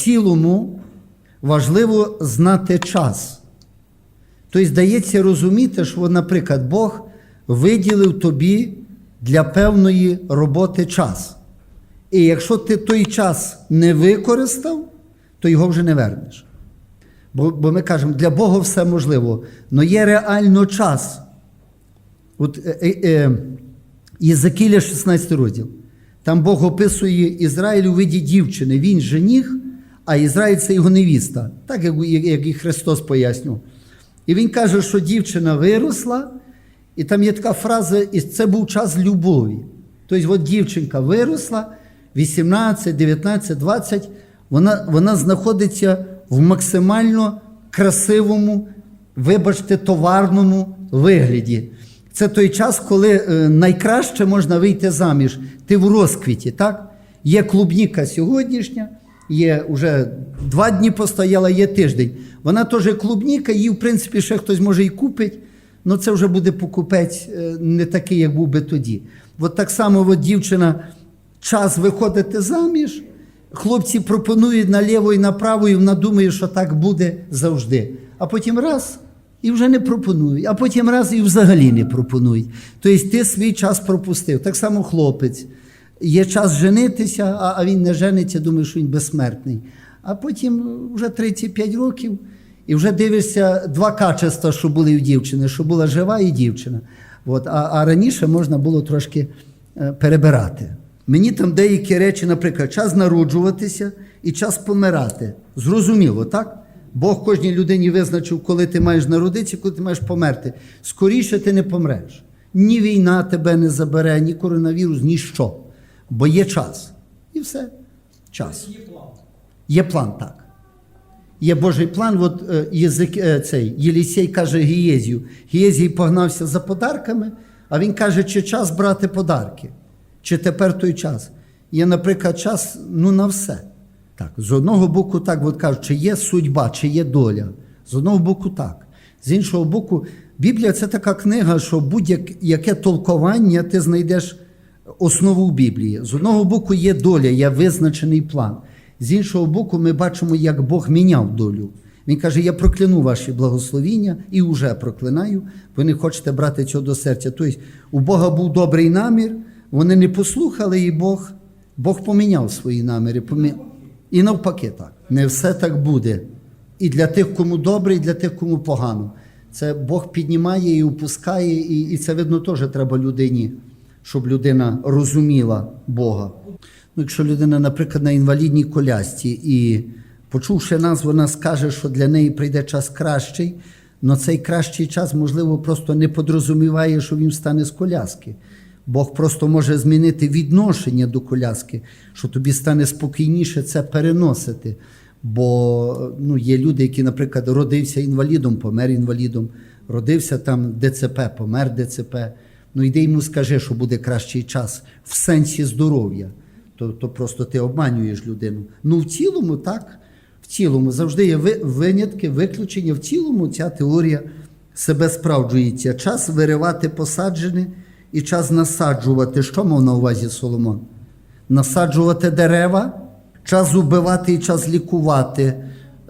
цілому важливо знати час. Тобто, здається розуміти, що, наприклад, Бог виділив тобі для певної роботи час. І якщо ти той час не використав, то його вже не вернеш. Бо, бо ми кажемо, для Бога все можливо, але є реально час. От е, е, е, Єзекіля 16 розділ. Там Бог описує Ізраїль у виді дівчини. Він жених, а Ізраїль це його невіста, так як, і Христос пояснював. І він каже, що дівчина виросла, і там є така фраза, і це був час любові. Тобто, от дівчинка виросла, 18, 19, 20, вона, вона знаходиться в максимально красивому, вибачте, товарному вигляді. Це той час, коли е, найкраще можна вийти заміж. Ти в розквіті, так? Є клубніка сьогоднішня, є вже два дні постояла, є тиждень. Вона теж клубніка, її, в принципі, ще хтось може і купить, але це вже буде покупець е, не такий, як був би тоді. От так само от дівчина час виходити заміж, хлопці пропонують наліво і направо, і вона думає, що так буде завжди. А потім раз і вже не пропонують, а потім раз і взагалі не пропонують. Тобто ти свій час пропустив. Так само хлопець. Є час женитися, а, він не жениться, думає, що він безсмертний. А потім вже 35 років, і вже дивишся два качества, що були в дівчини, що була жива і дівчина. От, а, а раніше можна було трошки е, перебирати. Мені там деякі речі, наприклад, час народжуватися і час помирати. Зрозуміло, так? Бог кожній людині визначив, коли ти маєш народитися, коли ти маєш померти. Скоріше ти не помреш. Ні війна тебе не забере, ні коронавірус, ні що. Бо є час. І все. Час. Є план. Є план, так. Є Божий план. От е, язик, е, цей Єлісей каже Гієзію. Гієзій погнався за подарками, а він каже, чи час брати подарки, чи тепер той час. Є, наприклад, час ну, на все. Так, з одного боку, так от кажуть, чи є судьба, чи є доля. З одного боку, так. З іншого боку, Біблія це така книга, що будь-яке толкування ти знайдеш основу Біблії. З одного боку, є доля, є визначений план. З іншого боку, ми бачимо, як Бог міняв долю. Він каже: Я прокляну ваші благословіння і вже проклинаю, ви не хочете брати цього до серця. Тобто, у Бога був добрий намір, вони не послухали, і Бог, Бог поміняв свої наміри. Помі... І навпаки, так. Не все так буде. І для тих, кому добре, і для тих, кому погано. Це Бог піднімає і опускає, і, і це видно теж треба людині, щоб людина розуміла Бога. Ну, якщо людина, наприклад, на інвалідній колясці і почувши нас, вона скаже, що для неї прийде час кращий, але цей кращий час, можливо, просто не подрозуміває, що він встане з коляски. Бог просто може змінити відношення до коляски, що тобі стане спокійніше це переносити. Бо ну, є люди, які, наприклад, родився інвалідом, помер інвалідом, родився там ДЦП, помер ДЦП. Ну йди йому скажи, що буде кращий час в сенсі здоров'я. То, то просто ти обманюєш людину. Ну, в цілому, так, в цілому завжди є винятки, виключення. В цілому ця теорія себе справджується. Час виривати посаджене і час насаджувати. Що мав на увазі Соломон? Насаджувати дерева, час убивати і час лікувати.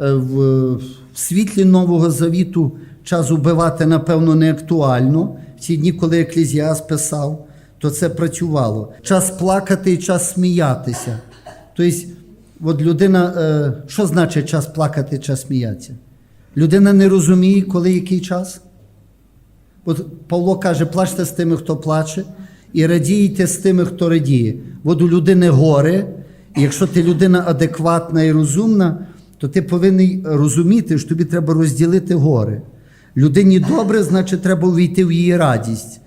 Е, В, світлі Нового Завіту час убивати, напевно, не актуально. Ці дні, коли Еклезіас писав, то це працювало. Час плакати і час сміятися. Тобто, от людина, е, що значить час плакати, час сміятися? Людина не розуміє, коли який час. От Павло каже, плачте з тими, хто плаче, і радійте з тими, хто радіє. От у людини горе, і якщо ти людина адекватна і розумна, то ти повинен розуміти, що тобі треба розділити горе. Людині добре, значить, треба увійти в її радість.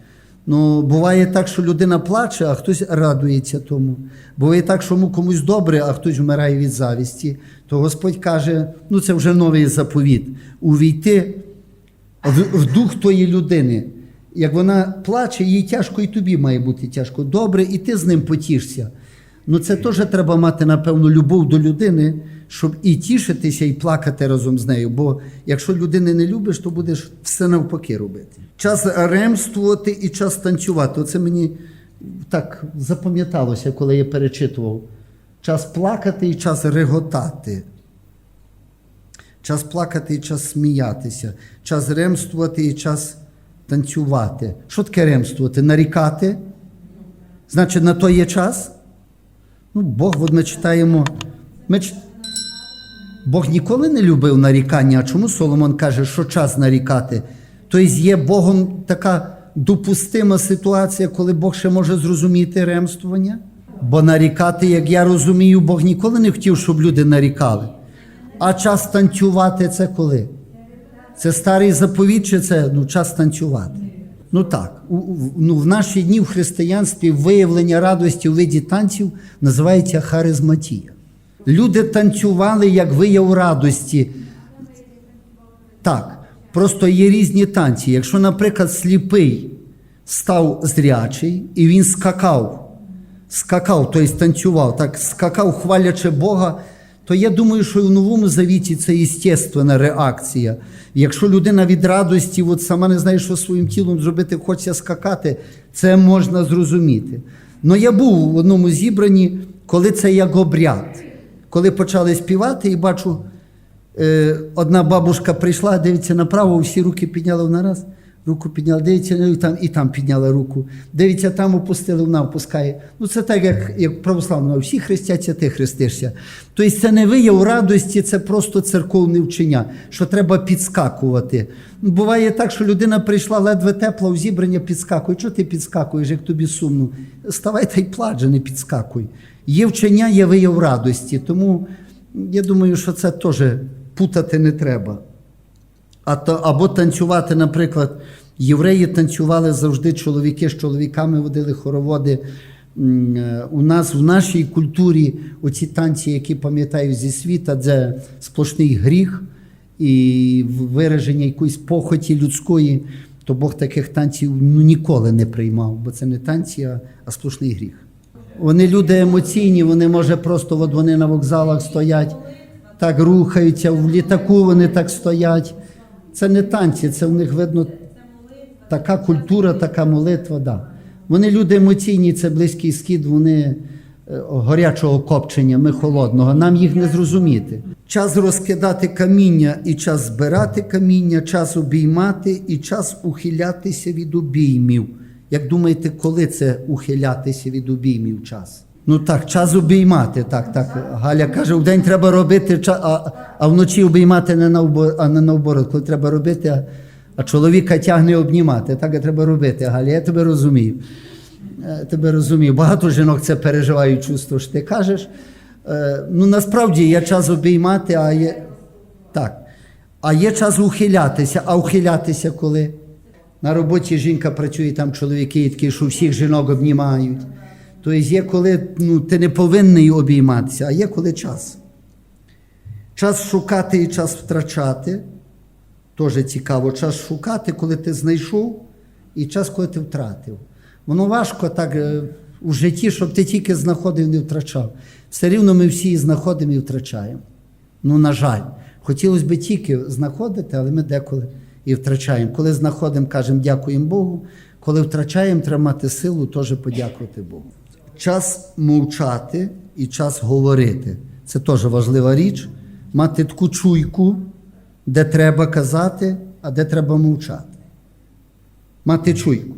Ну, буває так, що людина плаче, а хтось радується тому. Буває так, що йому комусь добре, а хтось вмирає від завісті. То Господь каже: ну це вже новий заповіт. Увійти в, в дух тої людини. Як вона плаче, їй тяжко, і тобі має бути тяжко. Добре, і ти з ним потішся. Ну це теж треба мати, напевно, любов до людини, щоб і тішитися, і плакати разом з нею. Бо якщо людини не любиш, то будеш все навпаки робити. Час ремствувати і час танцювати. Оце мені так запам'яталося, коли я перечитував. Час плакати і час реготати. час плакати і час сміятися, час ремствувати і час танцювати. Що таке ремствувати? Нарікати? Значить, на то є час? Ну, Бог, от ми читаємо. Ми ч... Бог ніколи не любив нарікання. А чому Соломон каже, що час нарікати? Тобто є Богом така допустима ситуація, коли Бог ще може зрозуміти ремствування? Бо нарікати, як я розумію, Бог ніколи не хотів, щоб люди нарікали. А час танцювати це коли? Це старий заповіт, чи це ну, час танцювати? Ну так, у, у- ну, в наші дні в християнстві виявлення радості у виді танців називається харизматія. Люди танцювали як вияв радості. Так, просто є різні танці. Якщо, наприклад, сліпий став зрячий і він скакав, скакав, тобто танцював, так скакав, хвалячи Бога, то я думаю, що і в новому завіті це естественна реакція. Якщо людина від радості от сама не знає, що своїм тілом зробити, хочеться скакати, це можна зрозуміти. Но я був в одному зібранні, коли це як обряд. Коли почали співати, і бачу, Е, одна бабушка прийшла, дивиться направо, всі руки підняли вона раз, руку підняла, дивиться, ну, там, і там підняла руку. Дивиться, там опустили, вона опускає. Ну це так, як, як православно, всі хрестяться, ти хрестишся. Тобто це не вияв радості, це просто церковне вчення, що треба підскакувати. Ну, Буває так, що людина прийшла ледве тепла в зібрання, підскакує. Чого ти підскакуєш, як тобі сумно? Ставай та й плач, не підскакуй. Є вчення, є вияв радості. Тому я думаю, що це теж путати не треба. А то, або танцювати, наприклад, євреї танцювали завжди чоловіки з чоловіками водили хороводи. Е, У нас в нашій культурі оці танці, які пам'ятаю зі світа, це сплошний гріх і вираження якоїсь похоті людської, то Бог таких танців ну, ніколи не приймав, бо це не танці, а, а сплошний гріх. Вони люди емоційні, вони може просто от вони на вокзалах стоять, так рухаються, в літаку вони так стоять. Це не танці, це в них видно така культура, така молитва. Да. Вони люди емоційні, це близький схід, вони е, горячого копчення, ми холодного. Нам їх не зрозуміти. Час розкидати каміння і час збирати каміння, час обіймати і час ухилятися від обіймів. Як думаєте, коли це ухилятися від обіймів час? Ну так, час обіймати. Так, так. Галя каже, в день треба робити, а, а вночі обіймати не наоборот, а не наоборот, коли треба робити, а, а чоловіка тягне обнімати. Так і треба робити. Галя, я тебе розумію. Е, Тебе розумію. Багато жінок це переживають чувство, що ти кажеш. Е, Ну насправді є час обіймати, а є так. А є час ухилятися. А ухилятися коли? На роботі жінка працює, там чоловіки такі, що всіх жінок обнімають. Тобто є коли ну, ти не повинний обійматися, а є коли час. Час шукати і час втрачати. Теж цікаво. Час шукати, коли ти знайшов, і час, коли ти втратив. Воно важко так е, у житті, щоб ти тільки знаходив, не втрачав. Все рівно ми всі і знаходимо і втрачаємо. Ну, на жаль, хотілося б тільки знаходити, але ми деколи і втрачаємо. Коли знаходимо, кажемо дякуємо Богу. Коли втрачаємо, треба мати силу, теж подякувати Богу. Час мовчати і час говорити. Це теж важлива річ. Мати таку чуйку, де треба казати, а де треба мовчати. Мати чуйку.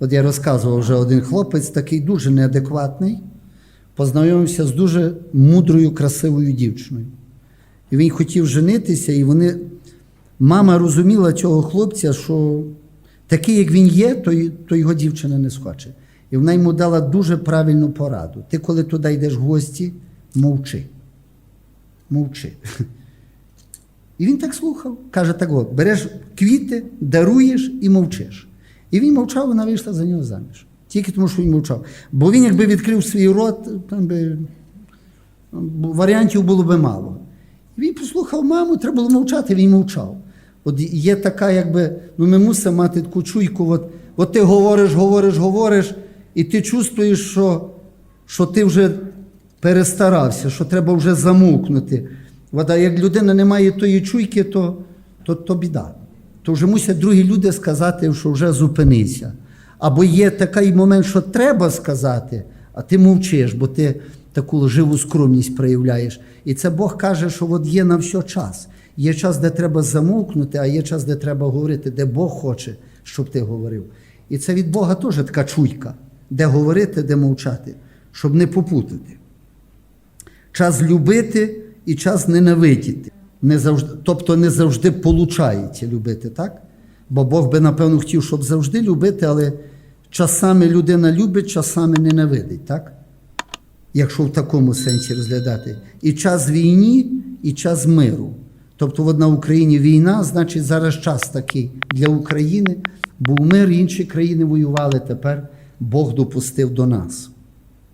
От я розказував вже один хлопець, такий дуже неадекватний, познайомився з дуже мудрою, красивою дівчиною. І він хотів женитися, і вони. Мама розуміла цього хлопця, що такий, як він є, то, то його дівчина не схоче. І вона йому дала дуже правильну пораду. Ти, коли туди йдеш в гості, мовчи. Мовчи. І він так слухав. Каже: так от, береш квіти, даруєш і мовчиш. І він мовчав, вона вийшла за нього заміж. Тільки тому, що він мовчав. Бо він, якби відкрив свій рот, там би варіантів було би мало. І він послухав маму, треба було мовчати, він мовчав. От є така, якби, ну ми мусимо мати таку чуйку, от, от ти говориш, говориш, говориш, і ти чувствуєш, що, що ти вже перестарався, що треба вже замовкнути. От, а як людина не має тої чуйки, то, то, то біда. То вже мусять другі люди сказати, що вже зупинися. Або є такий момент, що треба сказати, а ти мовчиш, бо ти таку живу скромність проявляєш. І це Бог каже, що от є на все час. Є час, де треба замовкнути, а є час, де треба говорити, де Бог хоче, щоб ти говорив. І це від Бога теж така чуйка, де говорити, де мовчати, щоб не попутати. Час любити і час ненавидіти. Не завжди, тобто не завжди получається любити, так? Бо Бог би, напевно, хотів, щоб завжди любити, але часами людина любить, часами ненавидить, так? Якщо в такому сенсі розглядати. І час війні, і час миру. Тобто, от на Україні війна, значить, зараз час такий для України. Був мир, інші країни воювали, тепер Бог допустив до нас.